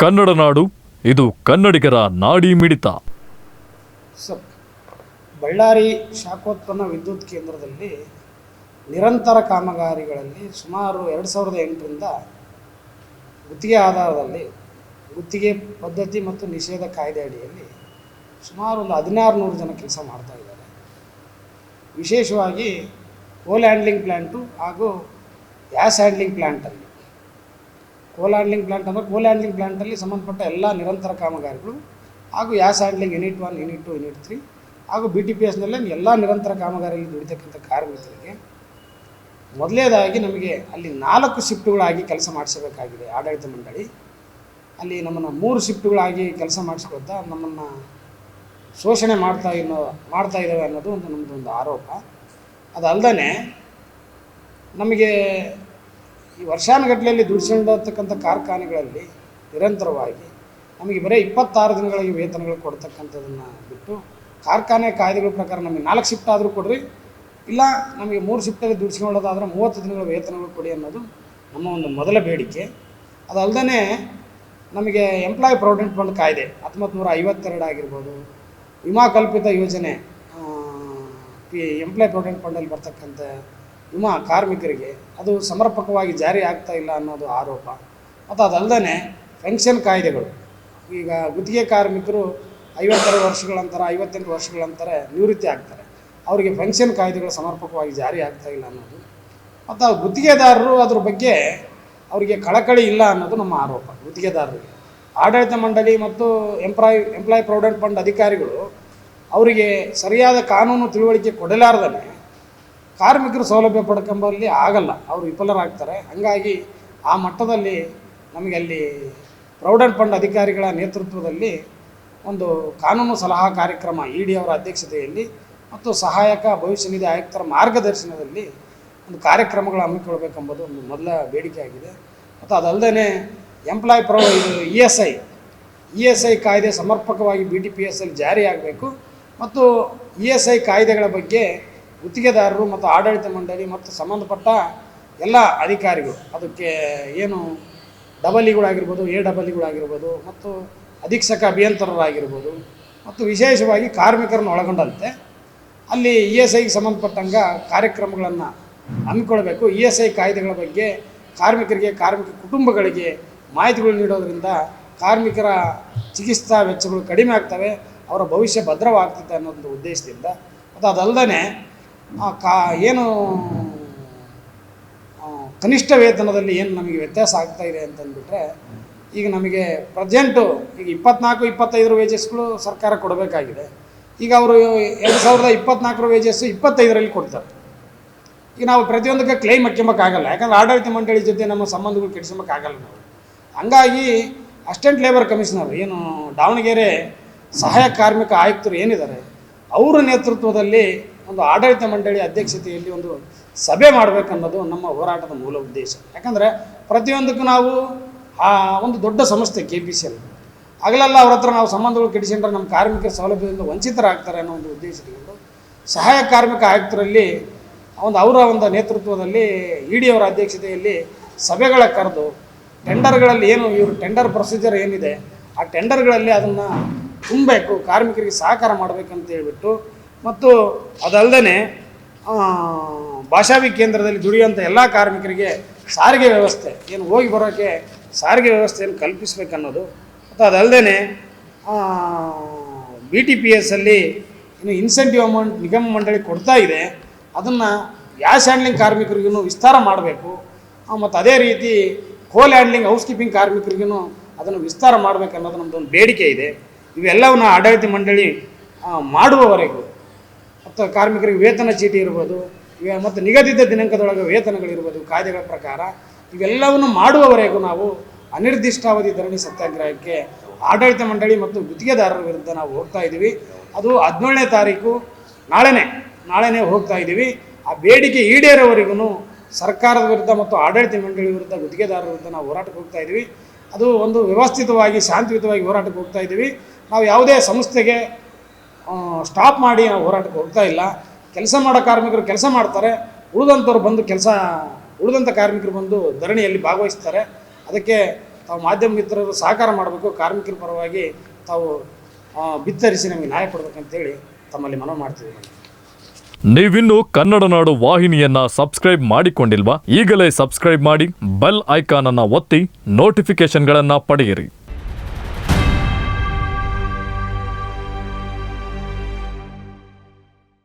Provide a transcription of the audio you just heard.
ಕನ್ನಡ ನಾಡು, ಇದು ಕನ್ನಡಿಗರ ನಾಡಿ ಮಿಡಿತ. ಸರ್, ಬಳ್ಳಾರಿ ಶಾಖೋತ್ಪನ್ನ ವಿದ್ಯುತ್ ಕೇಂದ್ರದಲ್ಲಿ ನಿರಂತರ ಕಾಮಗಾರಿಗಳಲ್ಲಿ ಸುಮಾರು ಎರಡು ಸಾವಿರದ ಎಂಟರಿಂದ ಗುತ್ತಿಗೆ ಆಧಾರದಲ್ಲಿ, ಗುತ್ತಿಗೆ ಪದ್ಧತಿ ಮತ್ತು ನಿಷೇಧ ಕಾಯ್ದೆ ಅಡಿಯಲ್ಲಿ ಸುಮಾರು ಒಂದು ಹದಿನಾರು ನೂರು ಜನ ಕೆಲಸ ಮಾಡ್ತಾ ಇದ್ದಾರೆ. ವಿಶೇಷವಾಗಿ ಕೋಲ್ ಹ್ಯಾಂಡ್ಲಿಂಗ್ ಪ್ಲ್ಯಾಂಟು ಹಾಗೂ ಗ್ಯಾಸ್ ಹ್ಯಾಂಡ್ಲಿಂಗ್ ಪ್ಲ್ಯಾಂಟಲ್ಲಿ ಕೋಲ್ ಹ್ಯಾಂಡ್ಲಿಂಗ್ ಪ್ಲಾಂಟ್ ಅಂದರೆ ಕೋಲ್ ಹ್ಯಾಂಡ್ಲಿಂಗ್ ಪ್ಲಾಂಟಲ್ಲಿ ಸಂಬಂಧಪಟ್ಟ ಎಲ್ಲ ನಿರಂತರ ಕಾಮಗಾರಿಗಳು ಹಾಗೂ gas handling unit one unit two unit three ಹಾಗೂ ಬಿ ಟಿ ಪಿ ಎಸ್ನಲ್ಲೇ ಎಲ್ಲ ನಿರಂತರ ಕಾಮಗಾರಿಯಲ್ಲಿ ದುಡಿತಕ್ಕಂಥ ಕಾರ್ಮಿಕರಿಗೆ ಮೊದಲನೇದಾಗಿ ನಮಗೆ ಅಲ್ಲಿ ನಾಲ್ಕು ಶಿಫ್ಟ್ಗಳಾಗಿ ಕೆಲಸ ಮಾಡಿಸಬೇಕಾಗಿದೆ ಆಡಳಿತ ಮಂಡಳಿ. ಅಲ್ಲಿ ನಮ್ಮನ್ನು ಮೂರು ಶಿಫ್ಟ್ಗಳಾಗಿ ಕೆಲಸ ಮಾಡಿಸ್ಕೊಳ್ತಾ ನಮ್ಮನ್ನು ಶೋಷಣೆ ಮಾಡ್ತಾ ಇನ್ನೋ ಮಾಡ್ತಾ ಇದ್ದಾವೆ ಅನ್ನೋದು ಒಂದು ನಮ್ಮದು ಒಂದು ಆರೋಪ ಅದಲ್ಲದೆ ನಮಗೆ ಈ ವರ್ಷಾನುಗಟ್ಟಲೆಯಲ್ಲಿ ದುಡಿಸಿಕೊಂಡಿರ್ತಕ್ಕಂಥ ಕಾರ್ಖಾನೆಗಳಲ್ಲಿ ನಿರಂತರವಾಗಿ ನಮಗೆ ಬರೀ ಇಪ್ಪತ್ತಾರು ದಿನಗಳಿಗೆ ವೇತನಗಳು ಕೊಡ್ತಕ್ಕಂಥದ್ದನ್ನು ಬಿಟ್ಟು ಕಾರ್ಖಾನೆ ಕಾಯ್ದೆಗಳ ಪ್ರಕಾರ ನಮಗೆ ನಾಲ್ಕು ಶಿಫ್ಟ್ ಆದರೂ ಕೊಡ್ರಿ, ಇಲ್ಲ ನಮಗೆ ಮೂರು ಶಿಫ್ಟಲ್ಲಿ ದುಡಿಸ್ಕೊಳ್ಳೋದಾದ್ರೆ ಮೂವತ್ತು ದಿನಗಳ ವೇತನಗಳು ಕೊಡಿ ಅನ್ನೋದು ನಮ್ಮ ಒಂದು ಮೊದಲ ಬೇಡಿಕೆ. ಅದಲ್ಲದೆ ನಮಗೆ ಎಂಪ್ಲಾಯ್ ಪ್ರಾವಿಡೆಂಟ್ ಫಂಡ್ ಕಾಯ್ದೆ ಹತ್ತೊಂಬತ್ತು ನೂರ ಐವತ್ತೆರಡು ಆಗಿರ್ಬೋದು. ವಿಮಾ ಕಲ್ಪಿತ ಯೋಜನೆ ಪಿ ಎಂಪ್ಲಾಯ್ ಪ್ರಾವಿಡೆಂಟ್ ಫಂಡಲ್ಲಿ ಬರ್ತಕ್ಕಂಥ ವಿಮಾ ಕಾರ್ಮಿಕರಿಗೆ ಅದು ಸಮರ್ಪಕವಾಗಿ ಜಾರಿ ಆಗ್ತಾ ಇಲ್ಲ ಅನ್ನೋದು ಆರೋಪ. ಮತ್ತು ಅದಲ್ಲದೆ ಪೆನ್ಷನ್ ಕಾಯ್ದೆಗಳು. ಈಗ ಗುತ್ತಿಗೆ ಕಾರ್ಮಿಕರು ಐವತ್ತೆರಡು ವರ್ಷಗಳ ನಂತರ, ಐವತ್ತೆಂಟು ವರ್ಷಗಳ ನಂತರ ನಿವೃತ್ತಿ ಆಗ್ತಾರೆ. ಅವರಿಗೆ ಪೆನ್ಷನ್ ಕಾಯ್ದೆಗಳು ಸಮರ್ಪಕವಾಗಿ ಜಾರಿ ಆಗ್ತಾ ಇಲ್ಲ ಅನ್ನೋದು. ಮತ್ತು ಗುತ್ತಿಗೆದಾರರು ಅದ್ರ ಬಗ್ಗೆ ಅವರಿಗೆ ಕಳಕಳಿ ಇಲ್ಲ ಅನ್ನೋದು ನಮ್ಮ ಆರೋಪ. ಗುತ್ತಿಗೆದಾರರಿಗೆ. ಆಡಳಿತ ಮಂಡಳಿ ಮತ್ತು ಎಂಪ್ಲಾಯ್ ಎಂಪ್ಲಾಯ್ ಪ್ರಾವಿಡೆಂಟ್ ಫಂಡ್ ಅಧಿಕಾರಿಗಳು ಅವರಿಗೆ ಸರಿಯಾದ ಕಾನೂನು ತಿಳುವಳಿಕೆ ಕೊಡಲಾರ್ದೇ ಕಾರ್ಮಿಕರು ಸೌಲಭ್ಯ ಪಡ್ಕೊಂಬಲ್ಲಿ ಆಗಲ್ಲ. ಅವರು ವಿಫಲರಾಗ್ತಾರೆ. ಹಾಗಾಗಿ ಆ ಮಟ್ಟದಲ್ಲಿ ನಮಗೆ ಅಲ್ಲಿ ಪ್ರೌಡೆಂಟ್ ಫಂಡ್ ಅಧಿಕಾರಿಗಳ ನೇತೃತ್ವದಲ್ಲಿ ಒಂದು ಕಾನೂನು ಸಲಹಾ ಕಾರ್ಯಕ್ರಮ ಇ ಡಿ ಅವರ ಅಧ್ಯಕ್ಷತೆಯಲ್ಲಿ ಮತ್ತು ಸಹಾಯಕ ಭವಿಷ್ಯ ನಿಧಿ ಆಯುಕ್ತರ ಮಾರ್ಗದರ್ಶನದಲ್ಲಿ ಒಂದು ಕಾರ್ಯಕ್ರಮಗಳು ಹಮ್ಮಿಕೊಳ್ಬೇಕೆಂಬುದು ಒಂದು ಮೊದಲ ಬೇಡಿಕೆಯಾಗಿದೆ. ಮತ್ತು ಅದಲ್ಲದೆ ಎಂಪ್ಲಾಯ್ ಪ್ರೊ ಇದು E S I, E S I ಕಾಯ್ದೆ ಸಮರ್ಪಕವಾಗಿ ಬಿ ಟಿ ಪಿ ಎಸ್ ಅಲ್ಲಿ ಜಾರಿ ಆಗಬೇಕು ಮತ್ತು ಇ ಎಸ್ ಐ ಕಾಯ್ದೆಗಳ ಬಗ್ಗೆ ಗುತ್ತಿಗೆದಾರರು ಮತ್ತು ಆಡಳಿತ ಮಂಡಳಿ ಮತ್ತು ಸಂಬಂಧಪಟ್ಟ ಎಲ್ಲ ಅಧಿಕಾರಿಗಳು, ಅದಕ್ಕೆ ಏನು ಡಬಲ್ ಇಗಳಾಗಿರ್ಬೋದು ಎ ಡಬಲ್ ಇಗಳಾಗಿರ್ಬೋದು ಮತ್ತು ಅಧೀಕ್ಷಕ ಅಭಿಯಂತರರಾಗಿರ್ಬೋದು ಮತ್ತು ವಿಶೇಷವಾಗಿ ಕಾರ್ಮಿಕರನ್ನು ಒಳಗೊಂಡಂತೆ, ಅಲ್ಲಿ ಇ ಎಸ್ ಐಗೆ ಸಂಬಂಧಪಟ್ಟಂಗೆ ಕಾರ್ಯಕ್ರಮಗಳನ್ನು ಹಮ್ಮಿಕೊಳ್ಬೇಕು ಇ ಎಸ್ ಐ ಕಾಯ್ದೆಗಳ ಬಗ್ಗೆ ಕಾರ್ಮಿಕರಿಗೆ, ಕಾರ್ಮಿಕ ಕುಟುಂಬಗಳಿಗೆ ಮಾಹಿತಿಗಳು ನೀಡೋದರಿಂದ ಕಾರ್ಮಿಕರ ಚಿಕಿತ್ಸಾ ವೆಚ್ಚಗಳು ಕಡಿಮೆ ಆಗ್ತವೆ, ಅವರ ಭವಿಷ್ಯ ಭದ್ರವಾಗ್ತದೆ ಒಂದು ಉದ್ದೇಶದಿಂದ. ಮತ್ತು ಅದಲ್ಲದೆ ಕಾ, ಏನು ಕನಿಷ್ಠ ವೇತನದಲ್ಲಿ ಏನು ನಮಗೆ ವ್ಯತ್ಯಾಸ ಆಗ್ತಾ ಇದೆ ಅಂತಂದ್ಬಿಟ್ರೆ, ಈಗ ನಮಗೆ ಪ್ರೆಸೆಂಟು ಈಗ ಇಪ್ಪತ್ನಾಲ್ಕು ಇಪ್ಪತ್ತೈದರ ವೇಜಸ್ಗಳು ಸರ್ಕಾರ ಕೊಡಬೇಕಾಗಿದೆ. ಈಗ ಅವರು ಎರಡು ಸಾವಿರದ ಇಪ್ಪತ್ನಾಲ್ಕರ ವೇಜಸ್ಸು ಇಪ್ಪತ್ತೈದರಲ್ಲಿ ಕೊಡ್ತಾರೆ. ಈಗ ನಾವು ಪ್ರತಿಯೊಂದಕ್ಕೆ ಕ್ಲೈಮ್ ಹಾಕ್ಯಂಬಕ್ಕಾಗಲ್ಲ ಯಾಕಂದ್ರೆ ಆಡಳಿತ ಮಂಡಳಿ ಜೊತೆ ನಮ್ಮ ಸಂಬಂಧಗಳು ಕೆಡಿಸ್ಬೇಕಾಗಲ್ಲ ನಾವು. ಹಂಗಾಗಿ ಅಸ್ಟೆಂಟ್ ಲೇಬರ್ ಕಮಿಷನರ್ ಏನು ದಾವಣಗೆರೆ ಸಹಾಯ ಕಾರ್ಮಿಕ ಆಯುಕ್ತರು ಏನಿದ್ದಾರೆ, ಅವರ ನೇತೃತ್ವದಲ್ಲಿ ಒಂದು ಆಡಳಿತ ಮಂಡಳಿ ಅಧ್ಯಕ್ಷತೆಯಲ್ಲಿ ಒಂದು ಸಭೆ ಮಾಡಬೇಕನ್ನೋದು ನಮ್ಮ ಹೋರಾಟದ ಮೂಲ ಉದ್ದೇಶ. ಯಾಕಂದರೆ ಪ್ರತಿಯೊಂದಕ್ಕೂ ನಾವು, ಆ, ಒಂದು ದೊಡ್ಡ ಸಂಸ್ಥೆ ಕೆ ಪಿ ಸಿ ಎಲ್ ಆಗಲೆಲ್ಲ ಅವ್ರ ಹತ್ರ ನಾವು ಸಂಬಂಧಗಳು ಕೆಡಿಸಿಕೊಂಡ್ರೆ ನಮ್ಮ ಕಾರ್ಮಿಕರ ಸೌಲಭ್ಯದಿಂದ ವಂಚಿತರಾಗ್ತಾರೆ ಅನ್ನೋ ಒಂದು ಉದ್ದೇಶ ಇಟ್ಕೊಂಡು ಸಹಾಯ ಕಾರ್ಮಿಕ ಆಯುಕ್ತರಲ್ಲಿ ಒಂದು ಅವರ ಒಂದು ನೇತೃತ್ವದಲ್ಲಿ ಇ ಡಿ ಅವರ ಅಧ್ಯಕ್ಷತೆಯಲ್ಲಿ ಸಭೆಗಳ ಕರೆದು ಟೆಂಡರ್ಗಳಲ್ಲಿ ಏನು ಇವರು ಟೆಂಡರ್ ಪ್ರೊಸೀಜರ್ ಏನಿದೆ, ಆ ಟೆಂಡರ್ಗಳಲ್ಲಿ ಅದನ್ನು ತುಂಬಬೇಕು, ಕಾರ್ಮಿಕರಿಗೆ ಸಹಕಾರ ಮಾಡಬೇಕಂತ ಹೇಳ್ಬಿಟ್ಟು ಮತ್ತು ಅದಲ್ಲದೆ ಭಾಷಾವಿ ಕೇಂದ್ರದಲ್ಲಿ ದುಡಿಯುವಂಥ ಎಲ್ಲ ಕಾರ್ಮಿಕರಿಗೆ ಸಾರಿಗೆ ವ್ಯವಸ್ಥೆ, ಏನು ಹೋಗಿ ಬರೋಕ್ಕೆ ಸಾರಿಗೆ ವ್ಯವಸ್ಥೆಯನ್ನು ಕಲ್ಪಿಸಬೇಕನ್ನೋದು, ಮತ್ತು ಅದಲ್ಲದೆ ಬಿ ಟಿ ಪಿ ಎಸ್ಸಲ್ಲಿ ಇನ್ನು ಇನ್ಸೆಂಟಿವ್ ಅಮೌಂಟ್ ನಿಗಮ ಮಂಡಳಿ ಕೊಡ್ತಾ ಇದೆ, ಅದನ್ನು ಗ್ಯಾಸ್ ಹ್ಯಾಂಡ್ಲಿಂಗ್ ಕಾರ್ಮಿಕರಿಗೂ ವಿಸ್ತಾರ ಮಾಡಬೇಕು ಮತ್ತು ಅದೇ ರೀತಿ ಕೋಲ್ ಹ್ಯಾಂಡ್ಲಿಂಗ್ ಹೌಸ್ ಕೀಪಿಂಗ್ ಕಾರ್ಮಿಕರಿಗೂ ಅದನ್ನು ವಿಸ್ತಾರ ಮಾಡಬೇಕನ್ನೋದು ನಮ್ಮದೊಂದು ಬೇಡಿಕೆ ಇದೆ. ಇವೆಲ್ಲವನ್ನ ಆಡಳಿತ ಮಂಡಳಿ ಮಾಡುವವರೆಗೂ ಮತ್ತು ಕಾರ್ಮಿಕರಿಗೆ ವೇತನ ಚೀಟಿ ಇರ್ಬೋದು ಮತ್ತು ನಿಗದಿತ ದಿನಾಂಕದೊಳಗೆ ವೇತನಗಳಿರ್ಬೋದು, ಕಾಯ್ದೆಗಳ ಪ್ರಕಾರ ಇವೆಲ್ಲವನ್ನು ಮಾಡುವವರೆಗೂ ನಾವು ಅನಿರ್ದಿಷ್ಟಾವಧಿ ಧರಣಿ ಸತ್ಯಾಗ್ರಹಕ್ಕೆ ಆಡಳಿತ ಮಂಡಳಿ ಮತ್ತು ಗುತ್ತಿಗೆದಾರರ ವಿರುದ್ಧ ನಾವು ಹೋಗ್ತಾ ಇದ್ದೀವಿ. ಅದು ಹದಿನೇಳನೇ ತಾರೀಕು ನಾಳೆನೇ ನಾಳೆನೇ ಹೋಗ್ತಾ ಇದ್ದೀವಿ. ಆ ಬೇಡಿಕೆ ಈಡೇರೋವರೆಗೂ ಸರ್ಕಾರದ ವಿರುದ್ಧ ಮತ್ತು ಆಡಳಿತ ಮಂಡಳಿ ವಿರುದ್ಧ ಗುತ್ತಿಗೆದಾರರ ವಿರುದ್ಧ ನಾವು ಹೋರಾಟಕ್ಕೆ ಹೋಗ್ತಾ ಇದ್ದೀವಿ. ಅದು ಒಂದು ವ್ಯವಸ್ಥಿತವಾಗಿ, ಶಾಂತಿಯುತವಾಗಿ ಹೋರಾಟಕ್ಕೆ ಹೋಗ್ತಾ ಇದ್ದೀವಿ. ನಾವು ಯಾವುದೇ ಸಂಸ್ಥೆಗೆ ಸ್ಟಾಪ್ ಮಾಡಿ ನಾವು ಹೋರಾಟಕ್ಕೆ ಹೋಗ್ತಾ ಇಲ್ಲ. ಕೆಲಸ ಮಾಡೋ ಕಾರ್ಮಿಕರು ಕೆಲಸ ಮಾಡ್ತಾರೆ. ಉಳಿದಂಥವ್ರು ಬಂದು ಕೆಲಸ, ಉಳಿದಂಥ ಕಾರ್ಮಿಕರು ಬಂದು ಧರಣಿಯಲ್ಲಿ ಭಾಗವಹಿಸ್ತಾರೆ. ಅದಕ್ಕೆ ತಾವು ಮಾಧ್ಯಮ ಮಿತ್ರರು ಸಹಕಾರ ಮಾಡಬೇಕು. ಕಾರ್ಮಿಕರ ಪರವಾಗಿ ತಾವು ಬಿತ್ತರಿಸಿ ನಮಗೆ ನ್ಯಾಯ ಕೊಡ್ಬೇಕಂತೇಳಿ ತಮ್ಮಲ್ಲಿ ಮನವಿ ಮಾಡ್ತೀವಿ ನೀವಿನ್ನು ಕನ್ನಡ ನಾಡು ವಾಹಿನಿಯನ್ನ ಸಬ್ಸ್ಕ್ರೈಬ್ ಮಾಡಿಕೊಂಡಿಲ್ವಾ? ಈಗಲೇ ಸಬ್ಸ್ಕ್ರೈಬ್ ಮಾಡಿ, ಬೆಲ್ ಐಕಾನ್ ಅನ್ನ ಒತ್ತಿ ನೋಟಿಫಿಕೇಶನ್ಗಳನ್ನ ಪಡೆಯಿರಿ.